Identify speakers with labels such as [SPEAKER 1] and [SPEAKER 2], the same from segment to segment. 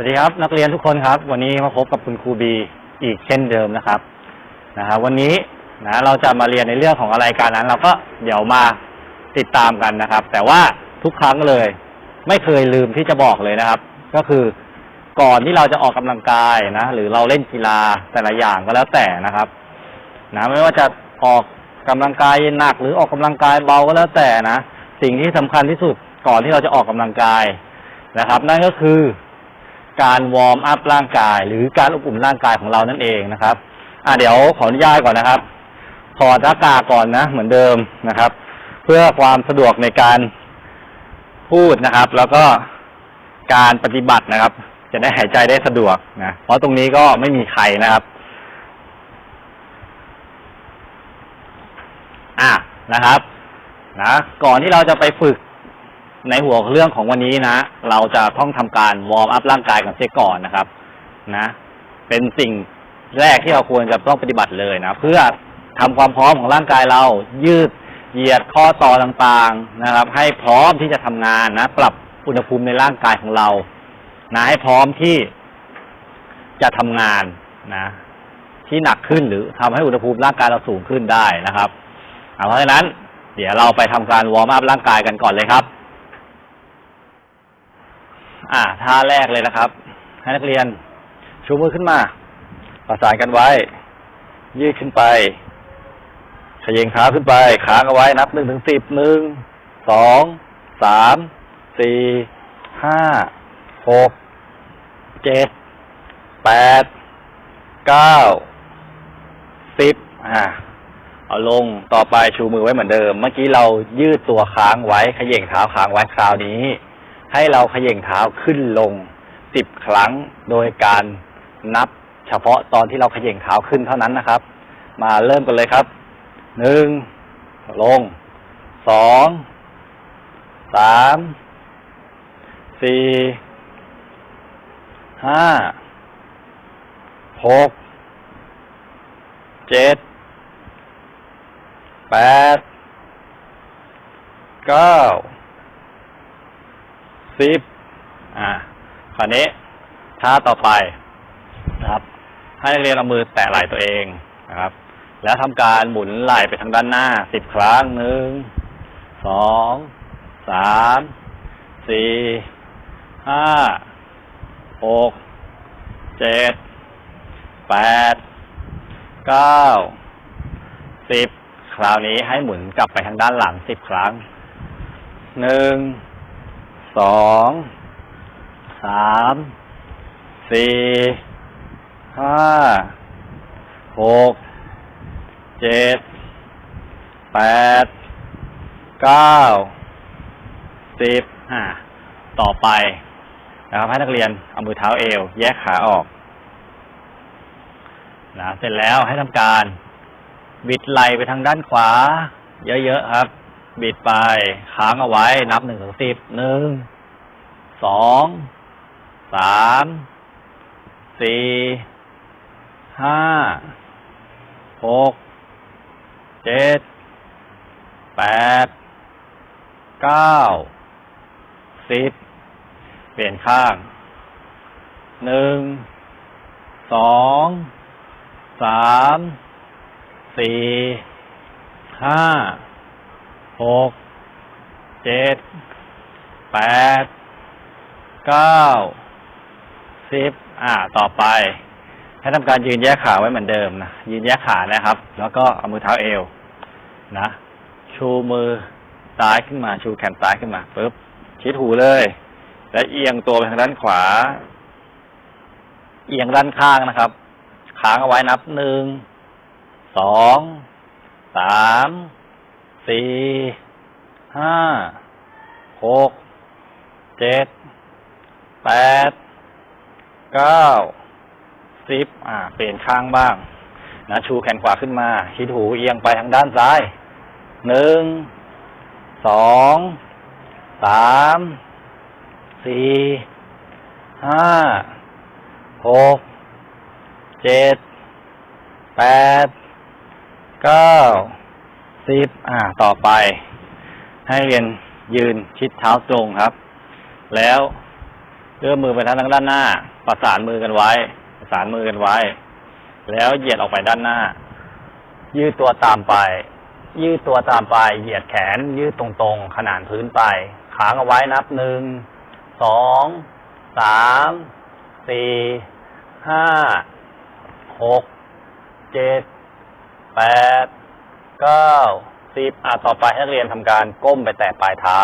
[SPEAKER 1] วัสดีครับ นักเรียนทุกคนครับ วันนี้มาพบกับคุณครูบีอีกเช่นเดิมนะครับนะครับวันนี้นะเราจะมาเรียนในเรื่องของอะไรกันนั้น เราก็เดี๋ยวมาติดตามกันนะครับ แต่ว่าทุกครั้งเลย ไม่เคยลืมที่จะบอกเลยนะครับ ก็คือก่อนที่เราจะออกกำลังกายนะ หรือเราเล่นกีฬาแต่ละอย่างก็แล้วแต่นะครับนะไม่ว่าจะออกกำลังกายหนัก หรือออกกำลังกายเบาก็แล้วแต่นะสิ่งที่สำคัญที่สุดก่อนที่เราจะออกกำลังกายนะครับ นั่นก็คือ การวอร์มอัพร่างกาย หรือการอบอุ่นร่างกายของเรานั่นเองนะครับ อะเดี๋ยวขออนุญาตก่อนนะครับถอดหน้ากากก่อนนะ เหมือนเดิมนะครับ เพื่อความสะดวกในการพูดนะครับ แล้วก็การปฏิบัตินะครับ จะได้หายใจได้สะดวกนะเพราะตรงนี้ก็ไม่มีใครนะครับ อะนะครับนะก่อนที่เราจะไปฝึก ในหัวเรื่องของวันนี้นะ เราจะต้องทำการวอร์มอัพร่างกายกันเสียก่อนนะครับ นะ เป็นสิ่งแรกที่เราควรจะต้องปฏิบัติเลยนะ เพื่อทำความพร้อมของร่างกายเรายืดเหยียดข้อต่อต่างๆนะครับ ให้พร้อมที่จะทำงานนะ ปรับอุณหภูมิในร่างกายของเรา นะให้พร้อมที่จะทำงานนะ ที่หนักขึ้นหรือทำให้อุณหภูมิร่างกายเราสูงขึ้นได้นะครับเอาเพราะฉะนั้น เดี๋ยวเราไปทำการวอร์มอัพร่างกายกันก่อนเลยครับ อ่าท่าแรกเลยนะครับ ให้นักเรียน ชูมือขึ้นมา ประสานกันไว้ ยืดขึ้นไปขยิงขาขึ้นไปค้างเอาไว้นับหนึ่งถึงสิบหนึ่งสองสามสี่ห้าหกเจ็ดแปดเก้าสิบอ่าเอาลงต่อไปชูมือไว้เหมือนเดิม เมื่อกี้เรายืดตัวค้างไว้ขย่งเท้าค้างไว้คราวนี้ ให้เราขย่งเท้าขึ้นลงสิบครั้งโดยการนับเฉพาะตอนที่เราขย่งเท้าขึ้นเท่านั้นนะครับ มาเริ่มกันเลยครับหนึ่งลงสองสามสี่ห้าหกเจ็ดแปดเก้า สิบอ่าคราวนี้ท่าต่อไปนะครับ ให้นักเรียนเอามือแตะไหล่ตัวเองนะครับ แล้วทำการหมุนไหล่ไปทางด้านหน้าสิบครั้งหนึ่งสองสามสี่ห้าหกเจ็ดแปดเก้าสิบคราวนี้ให้หมุนกลับไปทางด้านหลังสิบครั้งหนึ่ง สองสามสี่ห้าหกเจ็ดแปดเก้าสิบอ่าต่อไปนะครับให้นักเรียนเอามือเท้าเอว แยกขาออกนะเสร็จแล้วให้ทำการบิดไหลไปทางด้านขวา เยอะๆครับ บิดไปค้างเอาไว้ นับหนึ่งถึงสิบหนึ่งสองสามสี่ห้าหกเจ็ดแปดเก้าสิบเปลี่ยนข้างหนึ่งสองสามสี่ห้า หก เจ็ด แปด เก้า สิบ อ่า ต่อไป ให้ทำการยืนแยกขาไว้เหมือนเดิมนะ ยืนแยกขานะครับ แล้วก็เอามือเท้าเอว นะ ชูมือซ้ายขึ้นมา ชูแขนซ้ายขึ้นมาปึ๊บ ชิดหูเลย และเอียงตัวไปทางด้านขวา เอียงด้านข้างนะครับค้างเอาไว้นับหนึ่ง สอง สาม สี่ห้าหกเจ็ดแปดเก้าสิบอ่า เปลี่ยนข้างบ้าง นะชูแขนขวาขึ้นมาชิดหูเอียงไปทางด้านซ้ายหนึ่งสองสามสี่ห้าหกเจ็ดแปดเก้า สิบอ่า ต่อไป ให้เรียนยืนชิดเท้าตรงครับ แล้วเลื่อนมือไปทางด้านหน้า ประสานมือกันไว้ ประสานมือกันไว้ แล้วเหยียดออกไปด้านหน้า ยืดตัวตามไป ยืดตัวตามไป เหยียดแขน ยืดตรงๆ ขนานพื้นไปค้างเอาไว้นับหนึ่ง สอง สาม สี่ ห้า หก เจ็ด แปด เก้าสิบอะต่อไปให้นักเรียนทำการก้มไปแตะปลายเท้า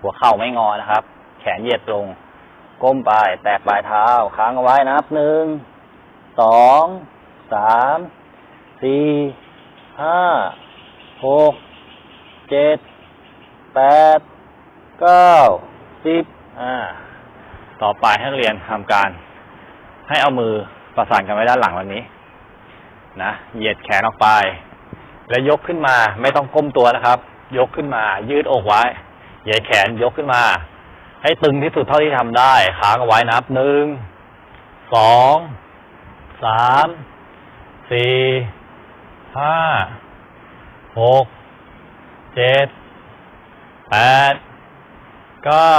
[SPEAKER 1] หัวเข่าไม่งอนะครับ แขนเหยียดตรงก้มไปแตะปลายเท้า ค้างเอาไว้นับหนึ่งสองสามสี่ห้าหกเจ็ดแปดเก้าสิบอ่าต่อไปให้นักเรียนทำการ ให้เอามือประสานกันไว้ด้านหลังแบบนี้ นะเหยียดแขนออกไป แล้วยกขึ้นมาไม่ต้องก้มตัวนะครับ ยกขึ้นมา ยืดอกไว้เหยียดแขนยกขึ้นมา ให้ตึงที่สุดเท่าที่ทำได้ค้างเอาไว้นับหนึ่งสองสามสี่ห้าหกเจ็ดแปดเก้า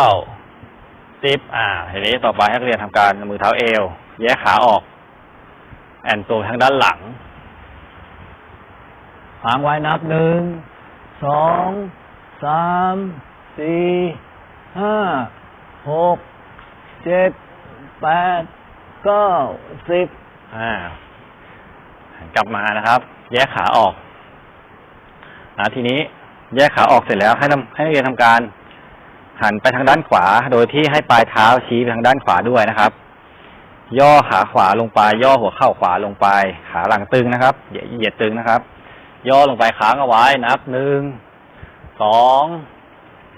[SPEAKER 1] สิบอ่าทีนี้ต่อไปให้นักเรียนทำการมือเท้าเอว แยกขาออก แอนตัวทางด้านหลัง วางไว้นับหนึ่งสองสามสี่ห้าหกเจ็ดแปดเก้าสิบอ่ากลับมานะครับ แยกขาออกนะทีนี้แยกขาออกเสร็จแล้วให้ทำให้นักเรียนทำการ หันไปทางด้านขวา โดยที่ให้ปลายเท้าชี้ไปทางด้านขวาด้วยนะครับ ย่อขาขวาลงไป ย่อหัวเข่าขวาลงไป ขาหลังตึงนะครับเหยียดตึงนะครับ ย่อลงไปค้างเอาไว้นับหนึ่งสอง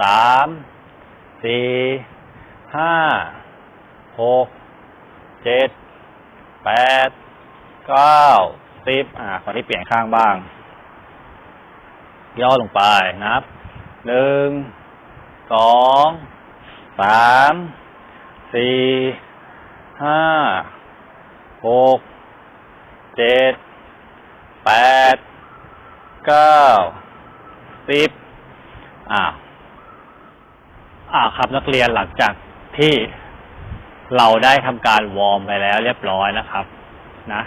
[SPEAKER 1] สามสี่ห้าหกเจ็ดแปดเก้าสิบอ่าขอที่เปลี่ยนข้างบ้าง ย่อลงไปนับหนึ่งสองสามสี่ห้าหกเจ็ดแปด เก้าสิบอ่า อ่าครับนักเรียนหลังจากที่เราได้ทำการวอร์มไปแล้วเรียบร้อยนะครับนะ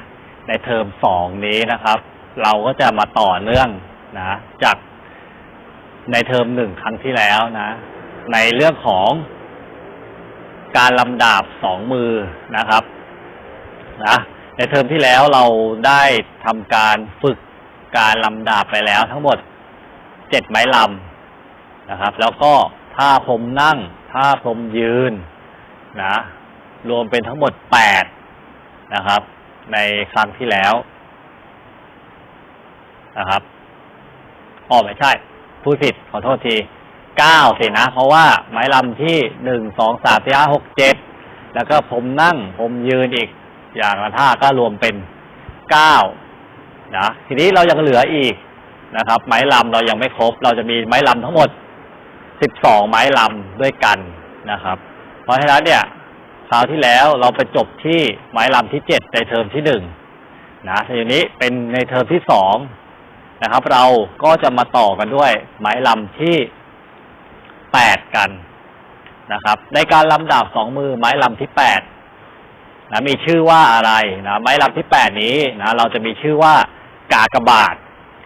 [SPEAKER 1] ในเทอมสองนี้นะครับ เราก็จะมาต่อเนื่องนะจากในเทอมหนึ่งครั้งที่แล้วนะ ในเรื่องของการลำดาบสองมือนะครับนะในเทอมที่แล้วเราได้ทำการฝึก การลำดาบไปแล้วทั้งหมดเจ็ดไม้ลำนะครับ แล้วก็ท่าพรมนั่งท่าพรมยืนนะรวมเป็นทั้งหมดแปดนะครับ ในครั้งที่แล้วนะครับอ๋อไม่ใช่ ผู้ผิดขอโทษทีเก้าสินะ เพราะว่าไม้ลำที่หนึ่งสองสามสี่ห้าหกเจ็ดแล้วก็ผมนั่งผมยืนอีกอย่างละท่าก็รวมเป็นเก้า นะทีนี้เรายังเหลืออีกนะครับ ไม้ลำเรายังไม่ครบ เราจะมีไม้ลำทั้งหมดสิบสองไม้ลำด้วยกันนะครับ เพราะฉะนั้นเนี่ยคราวที่แล้วเราไปจบที่ไม้ลำที่เจ็ดในเทอมที่หนึ่งนะทีนี้เป็นในเทอมที่สองนะครับ เราก็จะมาต่อกันด้วย ไม้ลำที่แปดกันนะครับ ในการลำดาบสองมือไม้ลำที่แปดนะมีชื่อว่าอะไรนะไม้ลำที่แปดนี้นะเราจะมีชื่อว่า กากบาท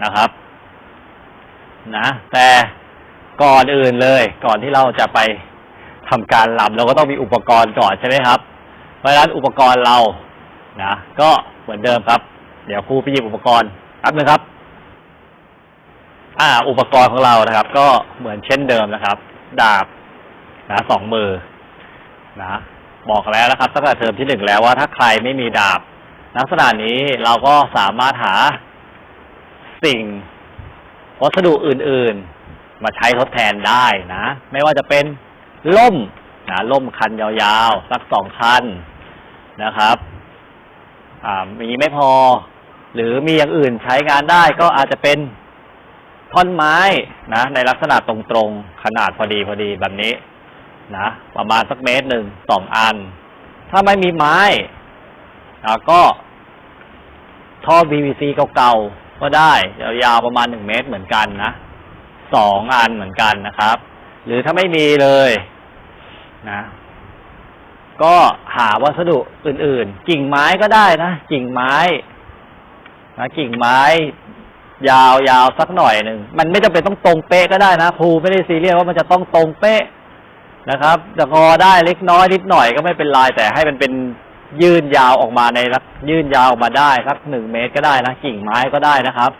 [SPEAKER 1] นะครับ นะ แต่ก่อนอื่นเลย ก่อนที่เราจะไปทำการลำเราก็ต้องมีอุปกรณ์ก่อนใช่ไหมครับ เพราะฉะนั้นอุปกรณ์เรานะก็เหมือนเดิมครับ เดี๋ยวครูไปหยิบอุปกรณ์แป๊บนึงครับ อ่า อุปกรณ์ของเรานะครับ ก็เหมือนเช่นเดิมนะครับ ดาบนะสองมือนะบอกแล้วนะครับตั้งแต่เทอมที่หนึ่งแล้วว่าถ้าใครไม่มีดาบ ลักษณะนี้เราก็สามารถหา สิ่งวัสดุอื่นๆ มาใช้ทดแทนได้นะ ไม่ว่าจะเป็นล่มนะล่มคันยาวๆ สักสองคันนะครับมีไม่พอ หรือมีอย่างอื่นใช้งานได้ก็อาจจะเป็นท่อนไม้นะ ในลักษณะตรงๆ ขนาดพอดีพอดีแบบนี้นะประมาณสักเมตรหนึ่งสองอัน ถ้าไม่มีไม้ก็ท่อ PVC เก่า ก็ได้ยาวประมาณหนึ่งเมตรเหมือนกันนะสองอันเหมือนกันนะครับ หรือถ้าไม่มีเลยนะ ก็หาวัสดุอื่น ๆ กิ่งไม้ก็ได้นะกิ่งไม้นะกิ่งไม้ ยาวยาวสักหน่อยหนึ่งมันไม่จำเป็นต้องตรงเป๊ะก็ได้นะครูไม่ได้ซีเรียสว่ามันจะต้องตรงเป๊ะนะครับจะงอได้เล็กน้อยนิดหน่อยก็ไม่เป็นไรแต่ให้มันเป็น ยื่นยาวออกมาในลักยื่นยาวออกมาได้สักหนึ่งเมตรก็ได้นะกิ่งไม้ก็ได้นะครับ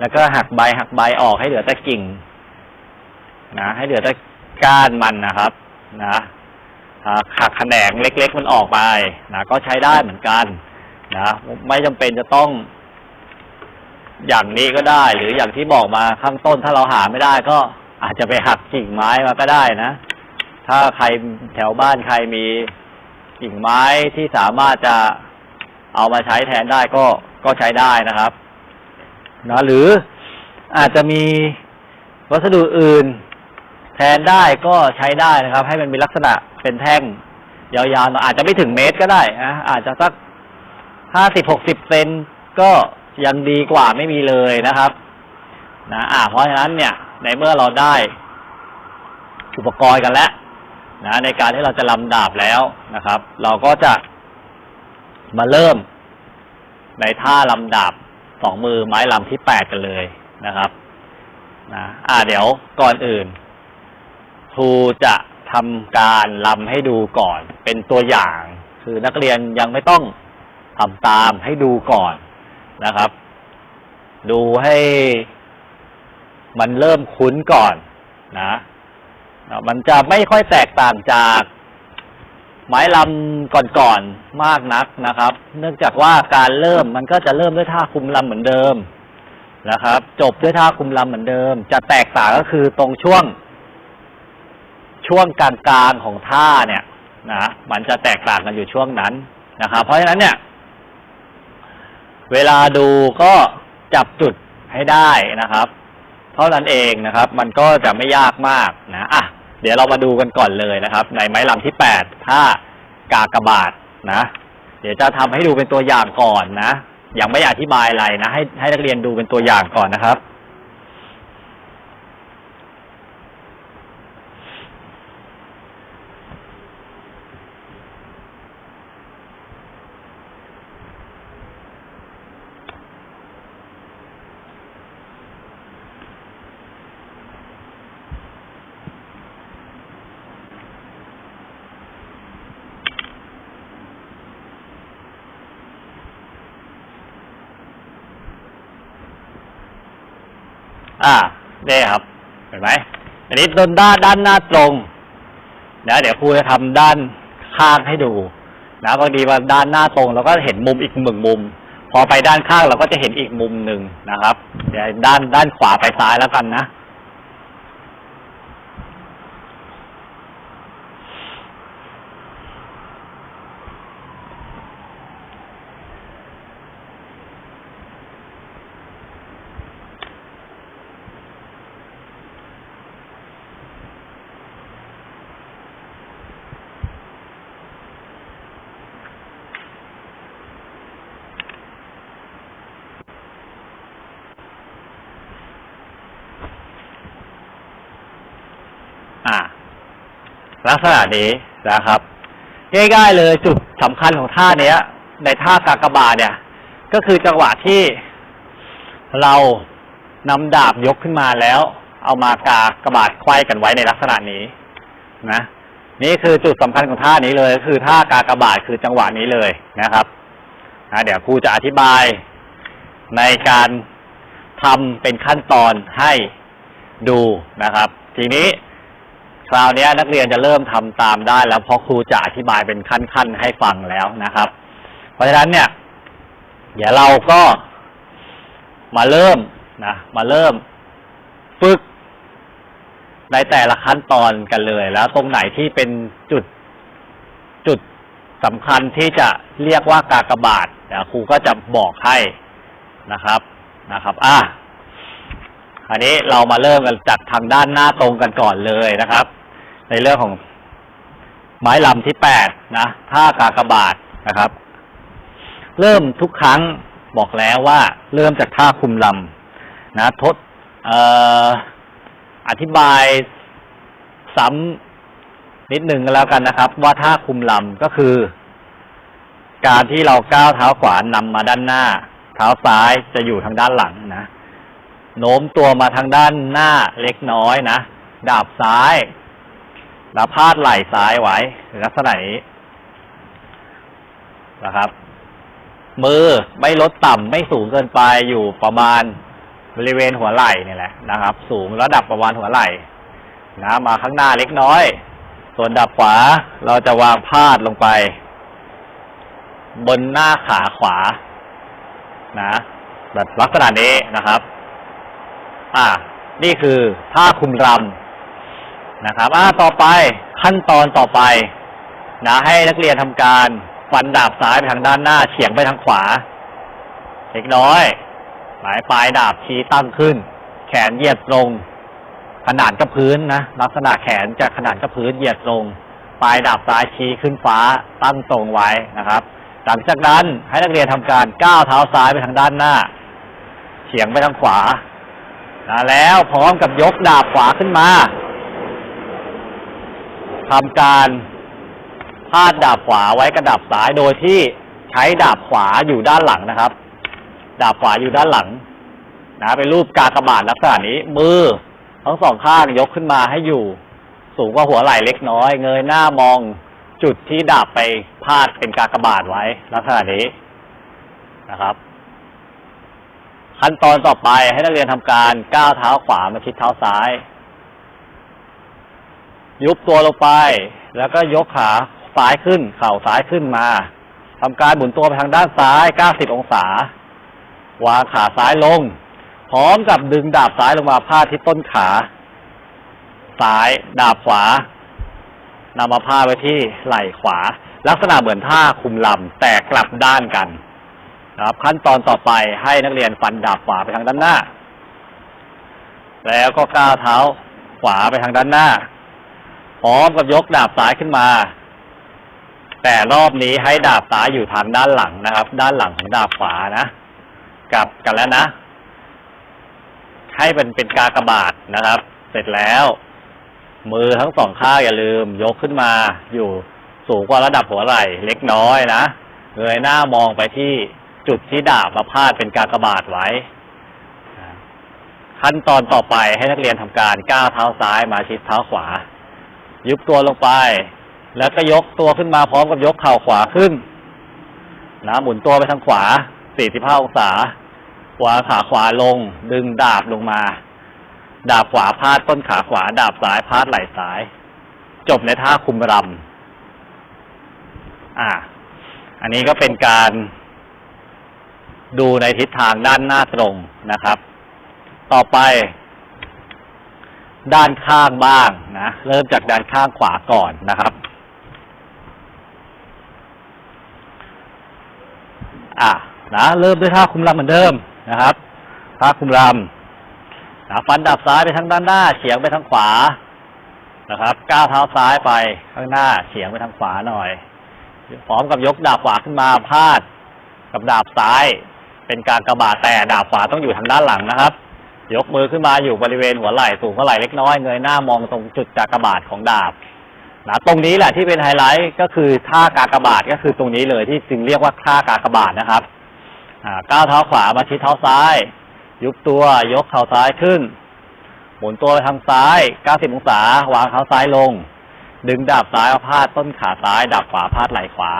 [SPEAKER 1] แล้วก็หักใบหักใบออกให้เหลือแต่กิ่ง นะให้เหลือแต่ก้านมันนะครับ นะหักแขนงเล็ก ๆ มันออกไปนะก็ใช้ได้เหมือนกัน นะไม่จำเป็นจะต้อง อย่างนี้ก็ได้ หรืออย่างที่บอกมาข้างต้นถ้าเราหาไม่ได้ก็อาจจะไปหักกิ่งไม้มาก็ได้นะ ถ้าใครแถวบ้านใครมี กิ่งไม้ที่สามารถจะเอามาใช้แทนได้ก็ก็ใช้ได้นะครับนะหรืออาจจะมีวัสดุอื่น แทนได้ก็ใช้ได้นะครับ ให้มันมีลักษณะเป็นแท่งยาวๆอยอาจจะไม่ถึงเมตรก็ได้นะอาจจะสักห้าสิบหกสิบเซนก็ยังดีกว่าไม่มีเลยนะครับนะอ่าเพราะฉะนั้นเนี่ย ในเมื่อเราได้อุปกรณ์กันแล้ว นะในการที่เราจะลำดาบแล้วนะครับ เราก็จะมาเริ่มในท่าลำดาบสองมือไม้ลำที่แปดกันเลยนะครับนะอ่าเดี๋ยวก่อนอื่น ครูจะทำการลำให้ดูก่อน เป็นตัวอย่าง คือนักเรียนยังไม่ต้องทำตามให้ดูก่อนนะครับ ดูให้มันเริ่มคุ้นก่อนนะอะ มันจะไม่ค่อยแตกต่างจากไม้ลำก่อนๆมากนักนะครับ เนื่องจากว่าการเริ่มมันก็จะเริ่มด้วยท่าคุมลำเหมือนเดิมนะครับ จบด้วยท่าคุมลำเหมือนเดิม จะแตกต่างก็คือตรงช่วง ช่วงกลางๆของท่าเนี่ยนะมันจะแตกต่างกันอยู่ช่วงนั้นนะครับ เพราะฉะนั้นเนี่ย เวลาดูก็จับจุดให้ได้นะครับ เท่านั้นเองนะครับ มันก็จะไม่ยากมากนะอะ เดี๋ยวเรามาดูกันก่อนเลยนะครับ ในไม้ลำที่แปดถ้ากากบาทนะ เดี๋ยวจะทำให้ดูเป็นตัวอย่างก่อนนะยังไม่อธิบายอะไรนะ ให้ให้นักเรียนดูเป็นตัวอย่างก่อนนะครับ อ่านี่ ครับ เห็นไหมอันนี้ต้นด้านด้านหน้าตรงนะเดี๋ยวครูจะทำด้านข้างให้ดูนะบางทีว่าด้านหน้าตรงเราก็เห็นมุมอีกหนึ่งมุม พอไปด้านข้างเราก็จะเห็นอีกมุมหนึ่งนะครับ เดี๋ยวด้านด้านขวาไปซ้ายแล้วกันนะ อ่า ลักษณะนี้นะครับ ง่ายๆเลยจุดสำคัญของท่าเนี้ย ในท่ากากบาทเนี่ย ก็คือจังหวะที่เรานำดาบยกขึ้นมาแล้ว เอามากากบาทไขว้กันไว้ในลักษณะนี้นะนี่คือจุดสำคัญของท่านี้เลยก็คือท่ากากบาทคือจังหวะนี้เลยนะครับนะเดี๋ยวครูจะอธิบายในการทำเป็นขั้นตอนให้ดูนะครับ ทีนี้ คราวนี้นักเรียนจะเริ่มทำตามได้แล้วเพราะครูจะอธิบายเป็นขั้นๆให้ฟังแล้วนะครับ เพราะฉะนั้นเนี่ย เดี๋ยวเราก็มาเริ่มนะมาเริ่มฝึกในแต่ละขั้นตอนกันเลย แล้วตรงไหนที่เป็นจุดจุดสำคัญที่จะเรียกว่ากากบาทเดี๋ยวครูก็จะบอกให้นะครับนะครับ อะอันนี้เรามาเริ่มกันจากทางด้านหน้าตรงกันก่อนเลยนะครับ ในเรื่องของไม้ลำที่แปดนะท่ากากบาทนะครับ เริ่มทุกครั้งบอกแล้วว่า เริ่มจากท่าคุมลำนะทดออธิบายซ้ำนิดหนึ่งแล้วกันนะครับ ว่าท่าคุมลำก็คือ การที่เราก้าวเท้าขวานำมาด้านหน้า เท้าซ้ายจะอยู่ทางด้านหลังนะโน้มตัวมาทางด้านหน้าเล็กน้อยนะดาบซ้าย แล้วพาดไหล่ซ้ายไว้ลักษณะนี้นะครับ มือไม่ลดต่ำไม่สูงเกินไปอยู่ประมาณบริเวณหัวไหล่นี่แหละนะครับ สูงระดับประมาณหัวไหล่นะมาข้างหน้าเล็กน้อย ส่วนดับขวาเราจะวางพาดลงไป บนหน้าขาขวา นะแบบลักษณะนี้นะครับ อ่า นี่คือท่าคุมรำ นะครับอ่าต่อไปขั้นตอนต่อไปนะให้นักเรียนทำการฟันดาบซ้ายไปทางด้านหน้า เฉียงไปทางขวาเล็กน้อยหมายปลายดาบชี้ตั้งขึ้น แขนเหยียดตรง ขนาดกับพื้นนะลักษณะแขนจะขนาดกับพื้นเหยียดตรง ปลายดาบซ้ายชี้ขึ้นฟ้าตั้งตรงไว้นะครับ หลังจากนั้นให้นักเรียนทำการก้าวเท้าซ้ายไปทางด้านหน้า เฉียงไปทางขวานะแล้วพร้อมกับยกดาบขวาขึ้นมา ทำการพาดดาบขวาไว้กับดาบซ้ายโดยที่ใช้ดาบขวาอยู่ด้านหลังนะครับ ดาบขวาอยู่ด้านหลัง นะเป็นรูปกากบาทลักษณะนี้ มือทั้งสองข้างยกขึ้นมาให้อยู่ สูงกว่าหัวไหล่เล็กน้อย เงยหน้ามองจุดที่ดาบไปพาดเป็นกากบาทไว้ ลักษณะนี้นะครับ ขั้นตอนต่อไปให้นักเรียนทำการก้าวเท้าขวามาชิดเท้าซ้าย ยุบตัวลงไป แล้วก็ยกขาซ้ายขึ้น เข่าซ้ายขึ้นมาทำการหมุนตัวไปทางด้านซ้าย 90 องศา วางขาซ้ายลง พร้อมกับดึงดาบซ้ายลงมาพาดที่ต้นขา ซ้ายดาบขวานำมาพาดไว้ที่ไหล่ขวา ลักษณะเหมือนท่าคุมลำแต่กลับด้านกันนะครับขั้นตอนต่อไปให้นักเรียนฟันดาบขวาไปทางด้านหน้า แล้วก็ก้าวเท้าขวาไปทางด้านหน้า พร้อมกับยกดาบซ้ายขึ้นมา แต่รอบนี้ให้ดาบซ้ายอยู่ทางด้านหลังนะครับ ด้านหลังของดาบขวานะกลับกันแล้วนะให้เป็นเป็นกากบาทนะครับ เสร็จแล้ว มือทั้งสองข้างอย่าลืม ยกขึ้นมาอยู่สูงกว่าระดับหัวไหล่เล็กน้อยนะเงยหน้ามองไปที่จุดที่ดาบมาพาดเป็นกากบาทไว้ ขั้นตอนต่อไปให้นักเรียนทำการก้าวเท้าซ้ายมาชิดเท้าขวา ยุบตัวลงไป แล้วก็ยกตัวขึ้นมาพร้อมกับยกเข่าขวาขึ้นนะหมุนตัวไปทางขวา 45 องศา ขวาขาขวาลง ดึงดาบลงมา ดาบขวาพาดต้นขาขวา ดาบซ้ายพาดไหล่ซ้าย จบในท่าคุมรำอ่า อันนี้ก็เป็นการดูในทิศทางด้านหน้าตรงนะครับ ต่อไป ด้านข้างบ้างนะ เริ่มจากด้านข้างขวาก่อนนะครับ อะนะเริ่มด้วยท่าคุมลำเหมือนเดิมนะครับท่าคุมลำนะฟันดับซ้ายไปทางด้านหน้า เฉียงไปทางขวานะครับ ก้าวเท้าซ้ายไปข้างหน้า เฉียงไปทางขวาหน่อยพร้อมกับยกดาบขวาขึ้นมาพาดกับดาบซ้าย เป็นการกระบาดแต่ดาบขวาต้องอยู่ทางด้านหลังนะครับ ยกมือขึ้นมาอยู่บริเวณหัวไหล่สูงหัวไหล่เล็กน้อยเงยหน้ามองตรงจุดกากบาทของดาบนะตรงนี้แหละที่เป็นไฮไลท์ก็คือท่ากากบาทก็คือตรงนี้เลยที่จึงเรียกว่าท่ากากบาทนะครับก้าวเท้าขวามาชิดเท้าซ้าย ยุบตัวยกเข่าซ้ายขึ้น หมุนตัวไปทางซ้าย 90 องศาวางเท้าซ้ายลง ดึงดาบซ้ายาพาดต้นขาซ้ายดาบขวาพาดไหล่ขวา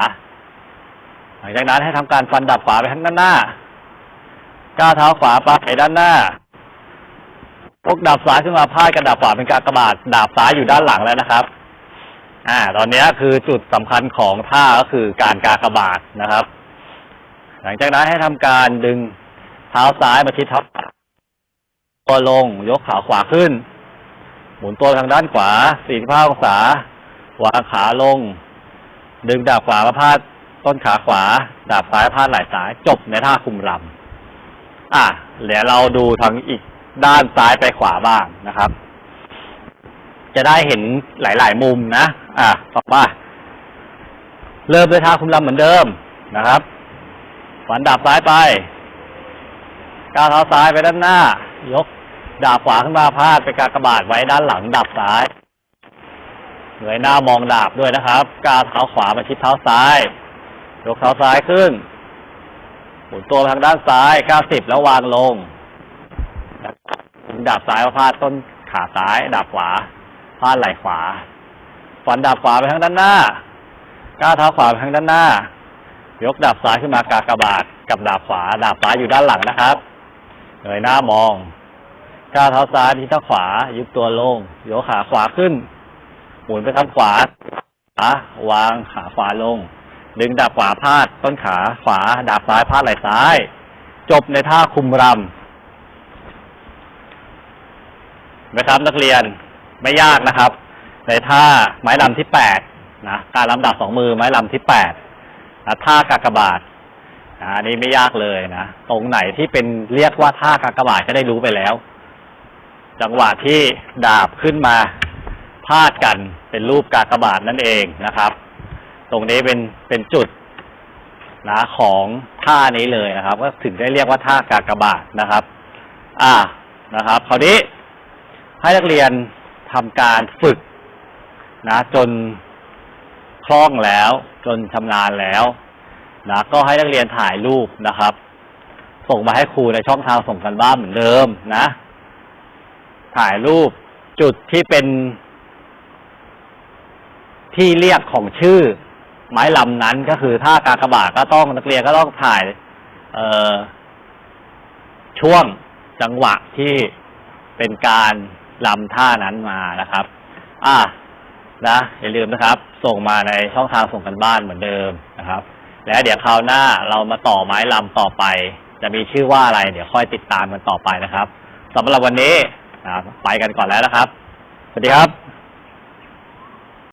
[SPEAKER 1] หลังจากนั้นให้ทำการฟันดาบขวาไปทางด้านหน้าก้าวเท้าขวาไปด้านหน้า พกดาบซ้ายขึ้นมาพาดกับดาบขวาเป็นกากบาทดาบซ้ายอยู่ด้านหลังแล้วนะครับ อ่า ตอนนี้คือจุดสำคัญของท่าก็คือการกากบาทนะครับ หลังจากนั้นให้ทำการดึงเท้าซ้ายมาชิดท้าตัวลง ยกขาขวาขึ้น หมุนตัวทางด้านขวา 45 องศาวางขาลง ดึงดาบขวามาพาดต้นขาขวา ดาบซ้ายพาดไหล่ซ้ายจบในท่าคุมรำอะเดี๋ยวเราดูทางอีก ด้านซ้ายไปขวาบ้างนะครับ จะได้เห็นหลาย ๆ มุมนะ อะต่อมาเริ่มด้วยท่าคุมลำเหมือนเดิมนะครับฝันดาบซ้ายไปก้าวเท้าซ้ายไปด้านหน้า ยกดาบขวาขึ้นมาพาดไปกากบาทไว้ด้านหลังดาบซ้ายเงยหน้ามองดาบด้วยนะครับก้าวเท้าขวามาชิดเท้าซ้าย ยกเท้าซ้ายขึ้นหมุนตัวทางด้านซ้าย90แล้ววางลง ดาบซ้ายมาพาดต้นขาซ้าย ดาบขวาพาดไหล่ขวาฝันดาบขวาไปทางด้านหน้า ก้าวเท้าขวาไปทางด้านหน้า ยกดาบซ้ายขึ้นมากากระบาทกับดาบขวา ดาบซ้ายอยู่ด้านหลังนะครับเงยหน้ามอง ก้าวเท้าซ้ายที่เท้าขวา ยุบตัวลงยกขาขวาขึ้น หมุนไปทางขวาขาวางขาขวาลง ดึงดาบขวาพาดต้นขาขวา ดาบซ้ายพาดไหล่ซ้าย จบในท่าคุมรำ นะครับนักเรียนไม่ยากนะครับ ในท่าไม้ลำที่แปดนะการลำดับสองมือไม้ลำที่แปดนะท่ากากบาทนะอันนี้ไม่ยากเลยนะตรงไหนที่เป็นเรียกว่าท่ากากบาทก็ได้รู้ไปแล้ว จังหวะที่ดาบขึ้นมาพาดกันเป็นรูปกากบาทนั่นเองนะครับ ตรงนี้เป็นเป็นจุดนะของท่านี้เลยนะครับ ก็ถึงได้เรียกว่าท่ากากบาทนะครับ อ่านะครับ คราวนี้ ให้นักเรียนทำการฝึกนะ จนคล่องแล้ว จนชำนาญแล้วนะก็ให้นักเรียนถ่ายรูปนะครับ ส่งมาให้ครูในช่องทางส่งกันบ้านเหมือนเดิมนะ ถ่ายรูปจุดที่เป็น ที่เรียกของชื่อ ไม้ลำนั้นก็คือท่ากากบาทก็ต้องนักเรียนก็ต้องถ่าย เออช่วงจังหวะที่เป็นการ ลำท่านั้นมานะครับ อะนะอย่าลืมนะครับ ส่งมาในช่องทางส่งกันบ้านเหมือนเดิมนะครับ แล้วเดี๋ยวคราวหน้าเรามาต่อไม้ลำต่อไป จะมีชื่อว่าอะไร เดี๋ยวค่อยติดตามกันต่อไปนะครับสำหรับวันนี้นะครับไปกันก่อนแล้วนะครับ สวัสดีครับ